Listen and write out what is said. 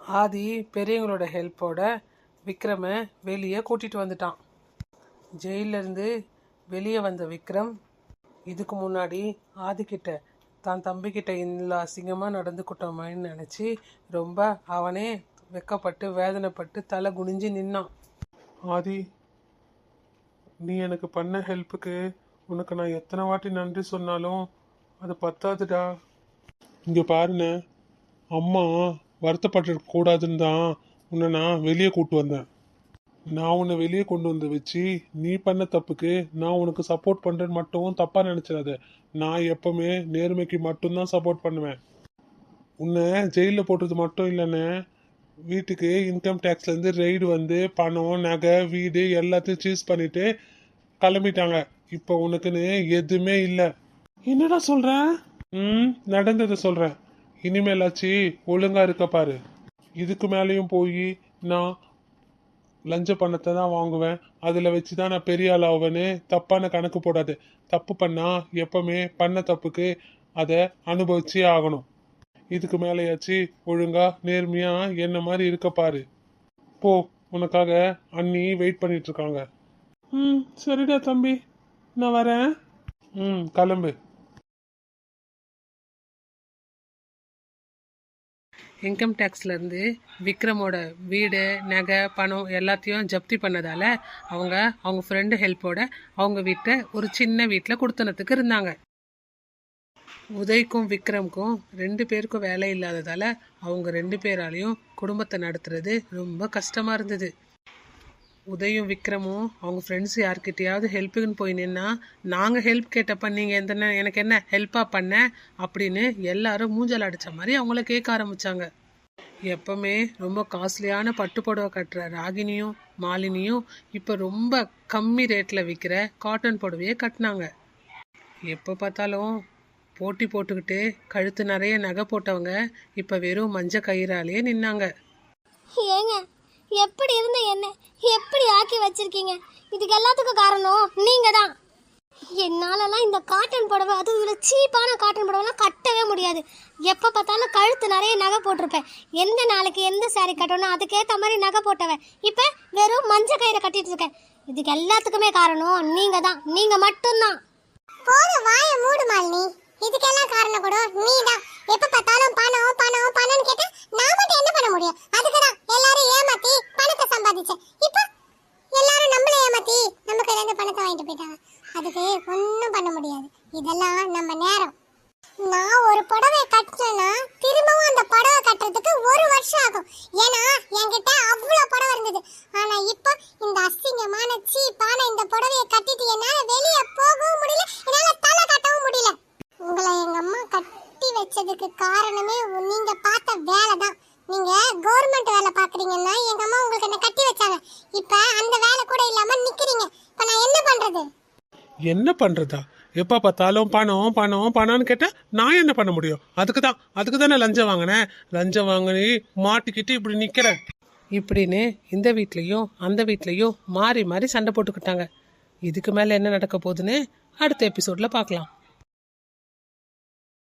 ஆதி பெரியவங்களோட ஹெல்ப்போட விக்ரமை வெளியே கூட்டிகிட்டு வந்துட்டான். ஜெயிலிருந்து வெளியே வந்த விக்ரம் இதுக்கு முன்னாடி ஆதிக்கிட்ட தான் தம்பிக்கிட்ட இந்த அசிங்கமாக நடந்துக்கிட்டோமேன்னு நினச்சி ரொம்ப அவனே வெக்கப்பட்டு வேதனைப்பட்டு தலை குனிஞ்சு நின்னான். ஆதி நீ எனக்கு பண்ண ஹெல்ப்புக்கு உனக்கு நான் எத்தனை வாட்டி நன்றி சொன்னாலும் அது பத்தாதுடா. இங்கே பாருண்ண அம்மா வருத்தப்பட்டு கூடாதுன்னு தான் உன்னை நான் வெளியே கூட்டு வந்தேன். நான் உன்னை வெளியே கொண்டு வந்து வச்சு நீ பண்ண தப்புக்கு நான் உனக்கு சப்போர்ட் பண்ணுறேன்னு மட்டும் தப்பாக நினச்சிடாத. நான் எப்பவுமே நேர்மைக்கு மட்டும்தான் சப்போர்ட் பண்ணுவேன். உன்னை ஜெயிலில் போட்டது மட்டும் இல்லைண்ணே. வீட்டுக்கு இன்கம் டேக்ஸ்லேருந்து ரெய்டு வந்து பணம் நகை வீடு எல்லாத்தையும் சீஸ் பண்ணிட்டு கிளம்பிட்டாங்க. இப்போ உனக்குன்னு எதுவுமே இல்லை. என்னடா சொல்கிறேன் ம் நடந்ததை சொல்கிறேன் இனிமேலாச்சு ஒழுங்கா இருக்க பாரு. இதுக்கு மேலேயும் போய் நான் லஞ்ச பணத்தை தான் வாங்குவேன். அதில் வச்சு தான் நான் பெரிய ஆள் ஆவேன்னு தப்பான கணக்கு போடாது. தப்பு பண்ணால் எப்பவுமே பண்ண தப்புக்கு அதை அனுபவிச்சே ஆகணும். இதுக்கு மேலேயாச்சு ஒழுங்கா நேர்மையா என்ன மாதிரி இருக்க பாரு. போ உனக்காக அண்ணி வெயிட் பண்ணிட்டு இருக்காங்க. ம் சரிடா தம்பி. நான் வரேன். ம் கிளம்பு. இன்கம் டேக்ஸ்லேருந்து விக்ரமோட வீடு நகை பணம் எல்லாத்தையும் ஜப்தி பண்ணதால் அவங்க அவங்க ஃப்ரெண்டு ஹெல்ப்போட அவங்க வீட்டை ஒரு சின்ன வீட்டில் கொடுத்தனத்துக்கு இருந்தாங்க. உதய்க்கும் விக்ரம்க்கும் ரெண்டு பேருக்கும் வேலை இல்லாததால் அவங்க ரெண்டு பேராலையும் குடும்பத்தை நடத்துறது ரொம்ப கஷ்டமாக இருந்தது. உதயும் விக்ரமும் அவங்க ஃப்ரெண்ட்ஸ் யார்கிட்டயாவது ஹெல்ப்புக்குன்னு போய் நின்னா நாங்கள் ஹெல்ப் கேட்டப்ப நீங்கள் எந்த எனக்கு என்ன ஹெல்ப்பாக பண்ண? அப்படின்னு எல்லாரும் மூஞ்சல் அடித்த மாதிரி அவங்கள கேட்க ஆரம்பிச்சாங்க. எப்பவுமே ரொம்ப காஸ்ட்லியான பட்டு புடவை கட்டுற ராகினியும் மாலினியும் இப்போ ரொம்ப கம்மி ரேட்டில் விற்கிற காட்டன் புடவையே கட்டினாங்க. எப்போ பார்த்தாலும் போட்டி போட்டுக்கிட்டு கழுத்து நிறைய நகை போட்டவங்க இப்போ வெறும் மஞ்ச கயிறாலேயே நின்னாங்க. ஏங்க எப்படி இருந்த என்ன? எப்படி ஆக்கி வச்சிருக்கீங்க? இதுக்கு எல்லாத்துக்கும் காரணம் நீங்க தான் என்னாலலாம் இந்த காட்டன் புடவை அதுவும் இதில் சீப்பான காட்டன் புடவைலாம் கட்டவே முடியாது. எப்போ பார்த்தாலும் கழுத்து நிறைய நகை போட்டிருப்பேன். எந்த நாளைக்கு எந்த சாரி கட்டணும் அதுக்கேற்ற மாதிரி நகை போட்டவன் இப்போ வெறும் மஞ்சள் கயிறை கட்டிட்டு இருக்கேன். இதுக்கு எல்லாத்துக்குமே காரணம் நீங்க தான் நீங்க மட்டும்தான். போதும் வாய மூடு மாலினி. இதுக்கெல்லாம் காரணம் கூட நீ தான் எப்போ பார்த்தாலும் பணம் பணம் பணம் கேட்டா நான் மட்டும் என்ன பண்ண முடியும் அதுக்கு தான் எல்லாரும் ஏமாத்தி பணத்தை சம்பாதிச்சேன் இப்போ எல்லாரும் நம்மள ஏமாத்தி நம்ம கையில இருந்து பணத்தை வாங்கிட்டு போயிட்டாங்க. அதுக்கு ஒன்றும் பண்ண முடியாது. இதெல்லாம் நம்ம நேரம். நான் ஒரு புடவை கட்டினேன்னா திரும்பவும் அந்த புடவை கட்டுறதுக்கு ஒரு வருஷம் ஆகும். ஏன்னா என்கிட்ட அவ்வளோ புடவை இருந்தது. ஆனால் இப்போ இந்த அசிங்கமான சீப்பான இந்த புடவையை கட்டிட்டு என்னால் வெளியே போகவும் முடியல என்னால் தலை கட்டவும் முடியல. உங்களை எங்கள் அம்மா கட்டி வச்சதுக்கு காரணமே நீங்கள் பார்த்த வேலை தான். நீங்கள் கவர்மெண்ட் வேலை பார்க்குறீங்கன்னா எங்கள் அம்மா உங்களுக்கு என்ன கட்டி வச்சாங்க. இப்போ அந்த வேலை கூட இல்லாமல் நிற்கிறீங்க இப்ப நான் என்ன பண்றது என்ன பண்ணுறதா எப்போ பார்த்தாலும் பணம் பணம் பணம்னு கேட்டால் நான் என்ன பண்ண முடியும்? அதுக்கு தான் அதுக்கு தானே லஞ்சம் வாங்கினேன் லஞ்சம் வாங்கி மாட்டிக்கிட்டு இப்படி நிற்கிறேன் இப்படின்னு இந்த வீட்லேயும் அந்த வீட்லேயும் மாறி மாறி சண்டை போட்டுக்கிட்டாங்க. இதுக்கு மேலே என்ன நடக்க போகுதுன்னு அடுத்த எபிசோடில் பார்க்கலாம்.